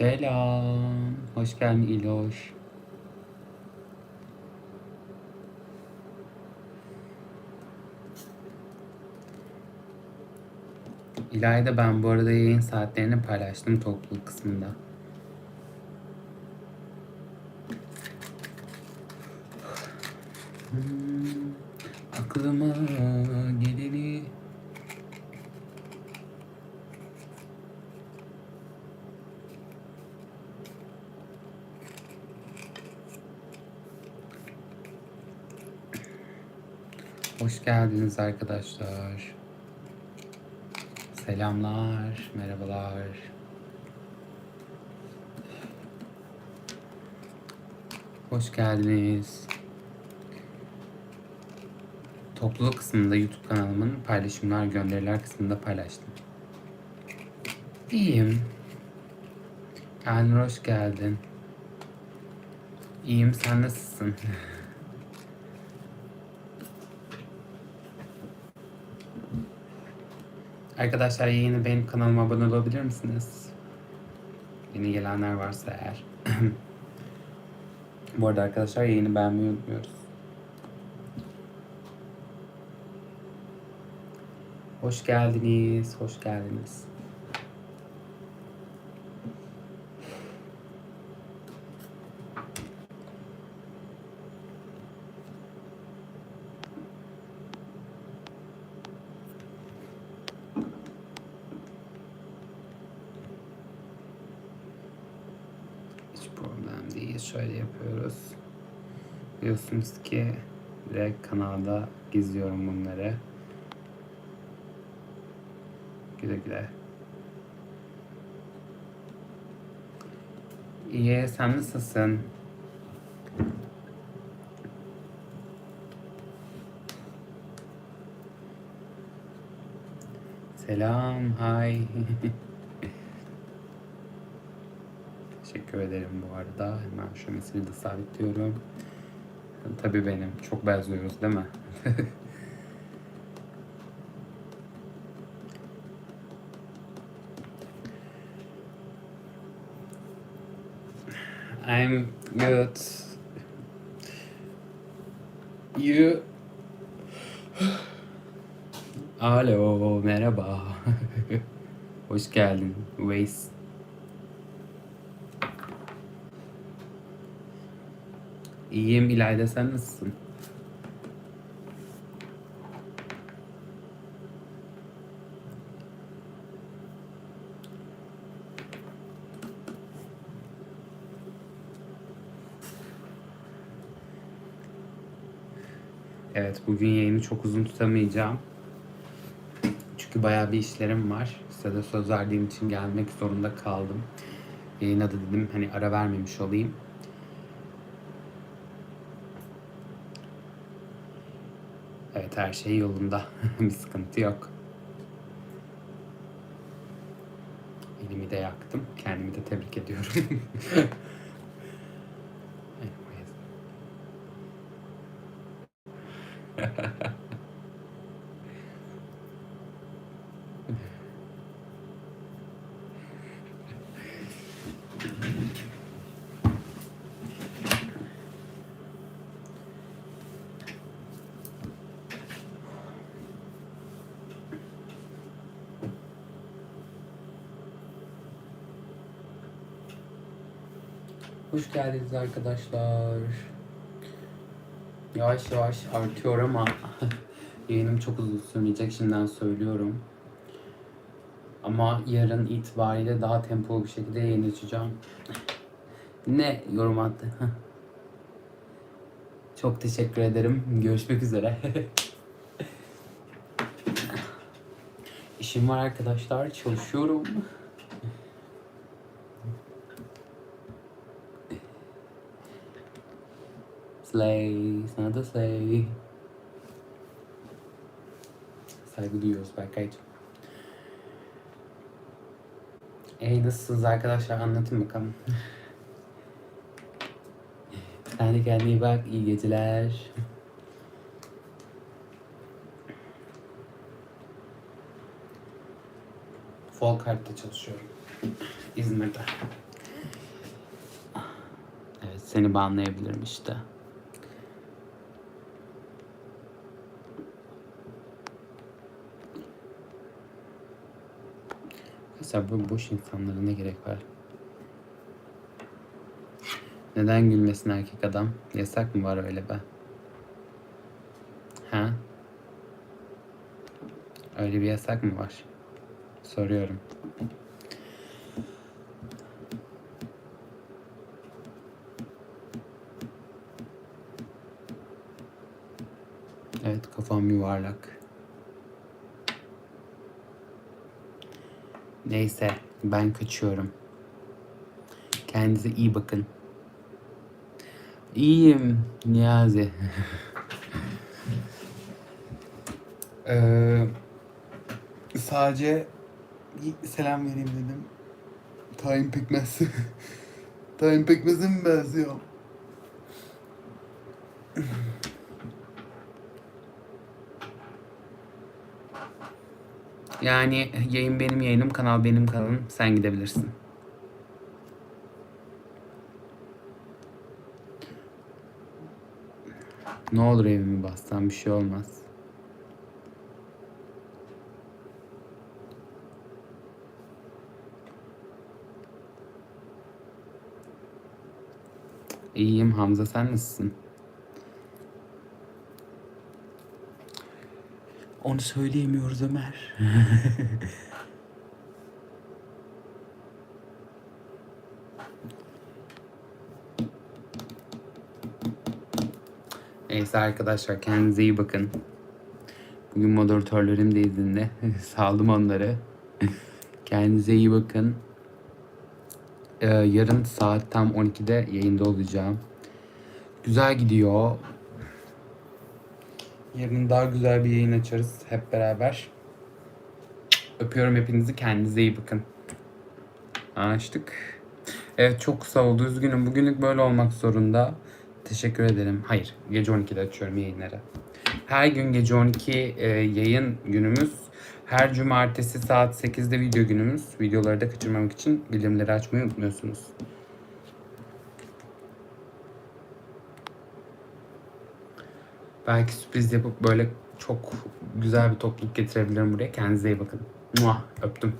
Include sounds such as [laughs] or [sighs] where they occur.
Selam. Hoş geldin İloş. İlayda ben bu arada yayın saatlerini paylaştım topluluk kısmında. Hmm, aklıma Hoş geldiniz arkadaşlar. Selamlar, merhabalar. Hoş geldiniz. Topluluk kısmında YouTube kanalımın paylaşımlar, gönderiler kısmında paylaştım. İyiyim. Elnur hoş geldin. İyiyim, sen nasılsın? [laughs] Arkadaşlar yayını benim kanalıma abone olabilir misiniz? Yeni gelenler varsa eğer. [clears throat] Bu arada arkadaşlar yayını beğenmeyi unutmuyoruz. Hoş geldiniz, hoş geldiniz. Değil. Şöyle yapıyoruz. Biliyorsunuz ki direkt kanalda gizliyorum bunları. Güle güle. İyi, sen nasılsın? Selam, hay. [laughs] Teşekkür ederim bu arada. Hemen şu mesajı da sabitliyorum. Tabii benim. Çok benziyoruz değil mi? [laughs] I'm good. You... [sighs] Alo, merhaba. [laughs] Hoş geldin, Waze. İyiyim İlayda sen nasılsın? Evet bugün yayını çok uzun tutamayacağım. Çünkü bayağı bir işlerim var. Size de söz verdiğim için gelmek zorunda kaldım. Yayına da dedim hani ara vermemiş olayım. Evet her şey yolunda. [laughs] bir sıkıntı yok. Elimi de yaktım. Kendimi de tebrik ediyorum. [laughs] Anyways. Hoş geldiniz arkadaşlar. Yavaş yavaş artıyor ama [laughs] yayınım çok uzun sürmeyecek şimdiden söylüyorum. Ama yarın itibariyle daha tempolu bir şekilde yayın açacağım. Ne yorum attı? [laughs] Çok teşekkür ederim. Görüşmek üzere. [laughs] İşim var arkadaşlar. Çalışıyorum. Slay, sana da slay. Saygı duyuyoruz Berkay'cığım. Ey nasılsınız arkadaşlar anlatın bakalım. [laughs] Sen de kendine iyi bak. iyi geceler. [laughs] Folkart'ta çalışıyorum. İzmir'de. seni banlayabilirim işte. Mesela bu boş insanlara ne gerek var? Neden gülmesin erkek adam? Yasak mı var öyle be? Ha? Öyle bir yasak mı var? Soruyorum. Evet kafam yuvarlak. Neyse ben kaçıyorum. Kendinize iyi bakın. İyiyim Niyazi. [laughs] Ee, sadece selam vereyim dedim. Tayin pekmez. [laughs] Tayin pekmeze mi benziyor? [laughs] Yani yayın benim yayınım, kanal benim kanalım. Sen gidebilirsin. Ne olur evimi bassan bir şey olmaz. İyiyim Hamza sen nasılsın? Onu söyleyemiyoruz Ömer. [laughs] Neyse arkadaşlar kendinize iyi bakın. Bugün moderatörlerim de izinde. [laughs] Saldım onları. [laughs] kendinize iyi bakın. Ee, yarın saat tam 12'de yayında olacağım. Güzel gidiyor. Yarın daha güzel bir yayın açarız hep beraber. Öpüyorum hepinizi. Kendinize iyi bakın. Anlaştık. Evet çok kısa oldu. Üzgünüm. Bugünlük böyle olmak zorunda. Teşekkür ederim. Hayır. Gece 12'de açıyorum yayınları. Her gün gece 12 e, yayın günümüz. Her cumartesi saat 8'de video günümüz. Videoları da kaçırmamak için bildirimleri açmayı unutmuyorsunuz. Belki sürpriz yapıp böyle çok güzel bir topluluk getirebilirim buraya. Kendinize iyi bakın. Muah, öptüm.